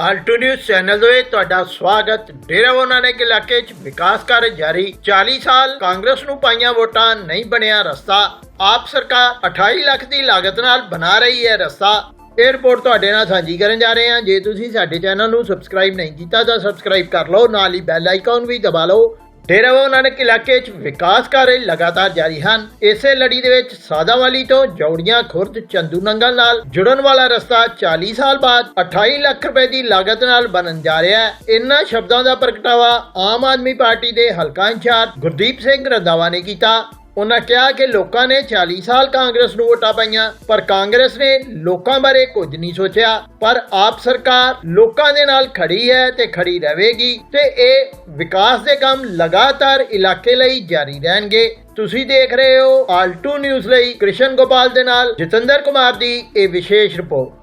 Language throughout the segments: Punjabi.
ਆਲਟੋ ਨਿਊਜ਼ ਚੈਨਲ ਦੇ ਤੁਹਾਡਾ ਸਵਾਗਤ। ਡੇਰਾ ਉਹਨਾਂ ਨੇ ਇਲਾਕੇ 'ਚ ਵਿਕਾਸ ਕਾਰਜ ਜਾਰੀ। 40 ਸਾਲ ਕਾਂਗਰਸ ਨੂੰ ਪਾਈਆਂ ਵੋਟਾਂ ਨਹੀਂ ਬਣਿਆ ਰਸਤਾ। ਆਪ ਸਰਕਾਰ 28 ਲੱਖ ਦੀ ਲਾਗਤ ਨਾਲ ਬਣਾ ਰਹੀ ਹੈ ਰਸਤਾ। ਇਹ ਤੁਹਾਡੇ ਨਾਲ ਸਾਂਝੀ ਕਰਨ ਜਾ ਰਹੇ ਹਾਂ। ਜੇ ਤੁਸੀਂ ਸਾਡੇ ਚੈਨਲ ਨੂੰ ਸਬਸਕ੍ਰਾਈਬ ਨਹੀਂ ਕੀਤਾ ਤਾਂ ਸਬਸਕ੍ਰਾਈਬ ਕਰ ਲਓ। ਨਾਲ ਹੀ ਬੈਲ ਆਈਕਨ ਵੀ ਦਬਾ ਲਓ। ਡੇਰਾ ਬਾਬਾ ਨਾਨਕ ਇਲਾਕੇ 'ਚ ਵਿਕਾਸ ਕਾਰਜ ਲਗਾਤਾਰ ਜਾਰੀ ਹਨ। ਇਸੇ ਲੜੀ ਦੇ ਵਿੱਚ ਸਾਦਾਵਾਲੀ ਤੋਂ ਜੌੜੀਆਂ ਖੁਰਦ ਚੰਦੂ ਨੰਗਲ ਨਾਲ ਜੁੜਨ ਵਾਲਾ ਰਸਤਾ 40 ਸਾਲ ਬਾਅਦ 28 ਲੱਖ ਰੁਪਏ ਦੀ ਲਾਗਤ ਨਾਲ ਬਣਨ ਜਾ ਰਿਹਾ ਹੈ। ਇਨ੍ਹਾਂ ਸ਼ਬਦਾਂ ਦਾ ਪ੍ਰਗਟਾਵਾ ਆਮ ਆਦਮੀ ਪਾਰਟੀ ਦੇ ਹਲਕਾ ਇੰਚਾਰਜ ਗੁਰਦੀਪ ਸਿੰਘ ਰੰਧਾਵਾ ਨੇ ਕੀਤਾ। ਉਹਨਾਂ ਕਿਹਾ ਕਿ ਲੋਕਾਂ ਨੇ 40 ਸਾਲ ਕਾਂਗਰਸ ਨੂੰ ਵੋਟਾਂ ਪਾਈਆਂ, ਪਰ ਕਾਂਗਰਸ ਨੇ ਲੋਕਾਂ ਬਾਰੇ ਕੁਝ ਨਹੀਂ ਸੋਚਿਆ। ਪਰ ਆਪ ਸਰਕਾਰ ਲੋਕਾਂ ਦੇ ਨਾਲ ਖੜੀ ਹੈ ਤੇ ਖੜੀ ਰਹੇਗੀ ਤੇ ਇਹ ਵਿਕਾਸ ਦੇ ਕੰਮ ਲਗਾਤਾਰ ਇਲਾਕੇ ਲਈ ਜਾਰੀ ਰਹਿਣਗੇ। ਤੁਸੀਂ ਦੇਖ ਰਹੇ ਹੋ ਆਲਟੂ ਨਿਊਜ਼ ਲਈ ਕ੍ਰਿਸ਼ਨ ਗੋਪਾਲ ਦੇ ਨਾਲ ਜਤਿੰਦਰ ਕੁਮਾਰ ਦੀ ਇਹ ਵਿਸ਼ੇਸ਼ ਰਿਪੋਰਟ।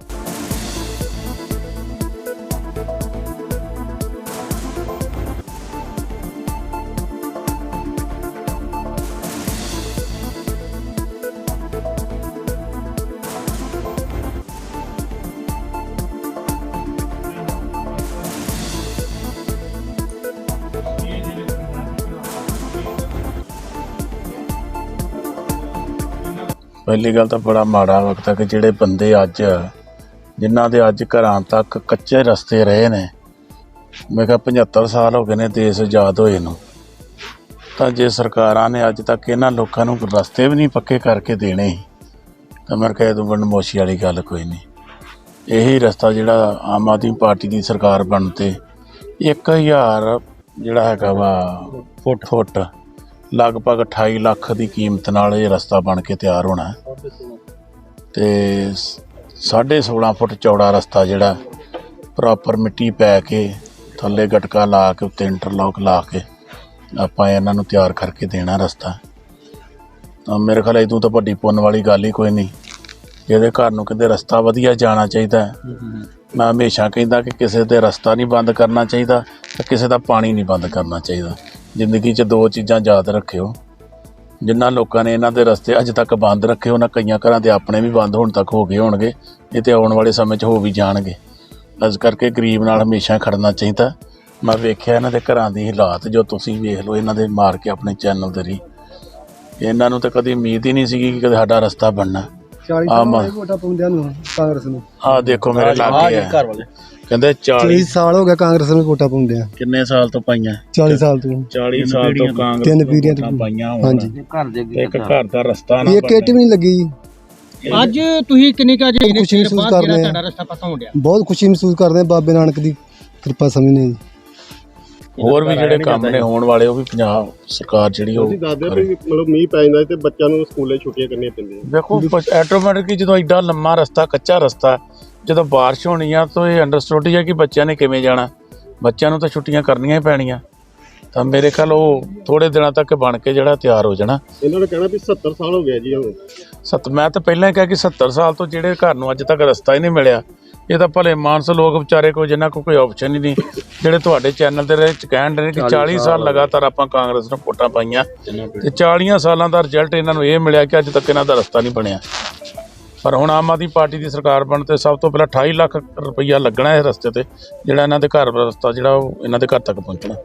ਪਹਿਲੀ ਗੱਲ ਤਾਂ ਬੜਾ ਮਾੜਾ ਵਕਤ ਹੈ ਕਿ ਜਿਹੜੇ ਬੰਦੇ ਅੱਜ, ਜਿਨ੍ਹਾਂ ਦੇ ਅੱਜ ਘਰਾਂ ਤੱਕ ਕੱਚੇ ਰਸਤੇ ਰਹੇ ਨੇ, ਮੈਂ ਕਿਹਾ 75 ਸਾਲ ਹੋ ਗਏ ਨੇ ਦੇਸ਼ ਆਜ਼ਾਦ ਹੋਏ ਨੂੰ, ਤਾਂ ਜੇ ਸਰਕਾਰਾਂ ਨੇ ਅੱਜ ਤੱਕ ਇਹਨਾਂ ਲੋਕਾਂ ਨੂੰ ਰਸਤੇ ਵੀ ਨਹੀਂ ਪੱਕੇ ਕਰਕੇ ਦੇਣੇ, ਤਾਂ ਮੈਂ ਕਿਹਾ ਇਹ ਤੋਂ ਮੋਸ਼ੀ ਵਾਲੀ ਗੱਲ ਕੋਈ ਨਹੀਂ। ਇਹੀ ਰਸਤਾ ਜਿਹੜਾ ਆਮ ਆਦਮੀ ਪਾਰਟੀ ਦੀ ਸਰਕਾਰ ਬਣ ਤੇ 1000 ਜਿਹੜਾ ਹੈਗਾ ਵਾ ਫੁੱਟ ਫੁੱਟ ਲਗਭਗ 28 ਲੱਖ ਦੀ ਕੀਮਤ ਨਾਲ ਇਹ ਰਸਤਾ ਬਣ ਕੇ ਤਿਆਰ ਹੋਣਾ। ਤੇ 16.5 ਫੁੱਟ ਚੌੜਾ ਰਸਤਾ ਜਿਹੜਾ ਪ੍ਰੋਪਰ ਮਿੱਟੀ ਪੈ ਕੇ ਥੱਲੇ ਗਟਕਾ ਲਾ ਕੇ ਉੱਤੇ ਇੰਟਰਲੌਕ ਲਾ ਕੇ ਆਪਾਂ ਇਹਨਾਂ ਨੂੰ ਤਿਆਰ ਕਰਕੇ ਦੇਣਾ ਰਸਤਾ ਤਾਂ ਮੇਰੇ ਖਿਆਲ ਇਦੋਂ ਤਾਂ ਵੱਡੀ ਪੁੰਨ ਵਾਲੀ ਗੱਲ ਹੀ ਕੋਈ ਨਹੀਂ ਜਿਹਦੇ ਘਰ ਨੂੰ ਕਿਤੇ ਰਸਤਾ ਵਧੀਆ ਜਾਣਾ ਚਾਹੀਦਾ। ਮੈਂ ਹਮੇਸ਼ਾ ਕਹਿੰਦਾ ਕਿ ਕਿਸੇ ਦੇ ਰਸਤਾ ਨਹੀਂ ਬੰਦ ਕਰਨਾ ਚਾਹੀਦਾ ਤੇ ਕਿਸੇ ਦਾ ਪਾਣੀ ਨਹੀਂ ਬੰਦ ਕਰਨਾ ਚਾਹੀਦਾ ਜ਼ਿੰਦਗੀ 'ਚ ਦੋ ਚੀਜ਼ਾਂ ਯਾਦ ਰੱਖਿਓ। ਜਿਨ੍ਹਾਂ ਲੋਕਾਂ ਨੇ ਇਹਨਾਂ ਦੇ ਰਸਤੇ ਅੱਜ ਤੱਕ ਬੰਦ ਰੱਖੇ, ਉਹਨਾਂ ਕਈਆਂ ਘਰਾਂ ਦੇ ਆਪਣੇ ਵੀ ਬੰਦ ਹੋਣ ਤੱਕ ਹੋ ਗਏ ਹੋਣਗੇ, ਇਹ ਤੇ ਆਉਣ ਵਾਲੇ ਸਮੇਂ 'ਚ ਹੋ ਵੀ ਜਾਣਗੇ। ਇਸ ਕਰਕੇ ਗਰੀਬ ਨਾਲ ਹਮੇਸ਼ਾ ਖੜਨਾ ਚਾਹੀਦਾ। ਮੈਂ ਵੇਖਿਆ ਇਹਨਾਂ ਦੇ ਘਰਾਂ ਦੀ ਹਾਲਾਤ, ਜੋ ਤੁਸੀਂ ਵੇਖ ਲਓ ਇਹਨਾਂ ਦੇ ਮਾਰ ਕੇ ਆਪਣੇ ਚੈਨਲ ਦੇ ਰੀ। ਇਹਨਾਂ ਨੂੰ ਤਾਂ ਕਦੀ ਉਮੀਦ ਹੀ ਨਹੀਂ ਸੀਗੀ ਕਿ ਕਦੇ ਸਾਡਾ ਰਸਤਾ ਬਣਨਾ। 40 ਆਮ। ਸਾਲ ਵੋਟਾਂ ਪਾਉਂਦਿਆਂ ਨੂੰ ਕਾਂਗਰਸ ਨੂੰ। ਆਹ ਦੇਖੋ ਮੇਰੇ ਲਾਗੇ ਆ। ਕਹਿੰਦੇ 40 40 ਸਾਲ ਹੋ ਗਿਆ ਕਾਂਗਰਸ ਨੂੰ ਵੋਟਾਂ ਪਾਉਂਦਿਆਂ। ਕਿੰਨੇ ਸਾਲ ਤੋਂ ਪਾਈਆਂ? 40 ਸਾਲ ਤੋਂ। 40 ਸਾਲ ਤੋਂ ਕਾਂਗਰਸ ਤਿੰਨ ਨੂੰ ਪੀੜ੍ਹੀਆਂ ਤੋਂ। ਵੋਟਾਂ ਪਾਈਆਂ ਹੋਣ। ਹਾਂਜੀ। ਤੇ ਇੱਕ ਘਰ। ਦਾ ਰਸਤਾ ਨਾ ਇਹ ਕਿਟ ਵੀ ਨਹੀਂ ਲੱਗੀ। ਅੱਜ ਤੁਸੀਂ ਕਿੰਨੇ ਕਾ ਜੇ ਖੁਸ਼ੀ ਮਹਿਸੂਸ ਬਾਅਦ ਜਿਹੜਾ ਕਰਦੇ ਆ। ਤੁਹਾਡਾ ਰਸਤਾ ਪਤਾ ਹੋ ਗਿਆ ਬਹੁਤ ਖੁਸ਼ੀ ਮਹਿਸੂਸ ਕਰਦੇ ਹਾਂ ਬਾਬੇ ਨਾਨਕ ਦੀ ਕਿਰਪਾ ਸਮਝਨੇ ਜੀ। ਹੋਰ ਵੀ ਜਿਹੜੇ ਕੰਮ ਨੇ ਹੋਣ ਵਾਲੇ ਉਹ ਵੀ ਪੰਜਾਬ ਸਰਕਾਰ ਜਿਹੜੀ ਉਹ ਤੁਸੀਂ ਦੱਸਦੇ ਕਰੇ। ਵੀ ਮਤਲਬ ਮੀਂਹ ਪੈ ਜਾਂਦਾ ਤੇ ਬੱਚਿਆਂ ਨੂੰ ਸਕੂਲੇ ਛੁੱਟੀਆਂ ਕਰਨੀਆਂ ਪੈਂਦੀਆਂ। ਦੇਖੋ ਆਟੋਮੈਟਿਕਲੀ ਜਦੋਂ ਐਡਾ ਲੰਮਾ ਰਸਤਾ ਕੱਚਾ ਰਸਤਾ ਜਦੋਂ ਬਾਰਿਸ਼ ਹੋਣੀ ਆ ਤਾਂ ਇਹ ਅੰਡਰਸਟੂਡ ਹੀ ਆ ਕਿ ਬੱਚਿਆਂ ਨੇ ਕਿਵੇਂ ਜਾਣਾ। ਬੱਚਿਆਂ ਨੂੰ ਤਾਂ ਛੁੱਟੀਆਂ ਕਰਨੀਆਂ ਹੀ ਪੈਣੀਆਂ। ਤਾਂ ਮੇਰੇ ਖਿਆਲ ਉਹ ਥੋੜੇ ਦਿਨਾਂ ਤੱਕ ਬਣ ਕੇ ਜਿਹੜਾ ਤਿਆਰ ਹੋ ਜਾਣਾ। ਇਹਨਾਂ ਦਾ ਕਹਿਣਾ ਵੀ 70 ਸਾਲ ਹੋ ਗਏ ਜੀ ਹੁਣ। ਸਤ ਮੈਂ ਤਾਂ ਪਹਿਲਾਂ ਹੀ ਕਿਹਾ ਕਿ 70 ਸਾਲ ਤੋਂ ਜਿਹੜੇ ਘਰ ਨੂੰ ਅੱਜ ਤੱਕ ਰਸਤਾ ਹੀ ਨਹੀਂ ਮਿਲਿਆ। ਇਹ ਤਾਂ ਭਲੇ ਮਾਨਸ ਲੋਕ ਵਿਚਾਰੇ ਕੋਈ ਜਿਨ੍ਹਾਂ ਕੋਲ ਕੋਈ ਆਪਸ਼ਨ ਹੀ ਨਹੀਂ। ਜਿਹੜੇ ਤੁਹਾਡੇ ਚੈਨਲ ਦੇ ਵਿੱਚ ਕਹਿਣ ਦੇ ਨੇ ਕਿ 40 ਸਾਲ ਲਗਾਤਾਰ ਆਪਾਂ ਕਾਂਗਰਸ ਨੂੰ ਵੋਟਾਂ ਪਾਈਆਂ। ਤੇ 40 ਸਾਲਾਂ ਦਾ ਰਿਜ਼ਲਟ ਇਹਨਾਂ ਨੂੰ ਇਹ ਮਿਲਿਆ ਕਿ ਅੱਜ ਤੱਕ ਇਹਨਾਂ ਦਾ ਰਸਤਾ ਨਹੀਂ ਬਣਿਆ। ਪਰ ਹੁਣ ਆਮ ਆਦਮੀ ਪਾਰਟੀ ਦੀ ਸਰਕਾਰ ਬਣ ਤੇ ਸਭ ਤੋਂ ਪਹਿਲਾਂ 28 ਲੱਖ ਰੁਪਈਆ ਲੱਗਣਾ ਇਸ ਰਸਤੇ ਤੇ ਜਿਹੜਾ ਇਹਨਾਂ ਦੇ ਘਰ ਦਾ ਰਸਤਾ ਜਿਹੜਾ ਉਹ ਇਹਨਾਂ ਦੇ ਘਰ ਤੱਕ ਪਹੁੰਚਣਾ।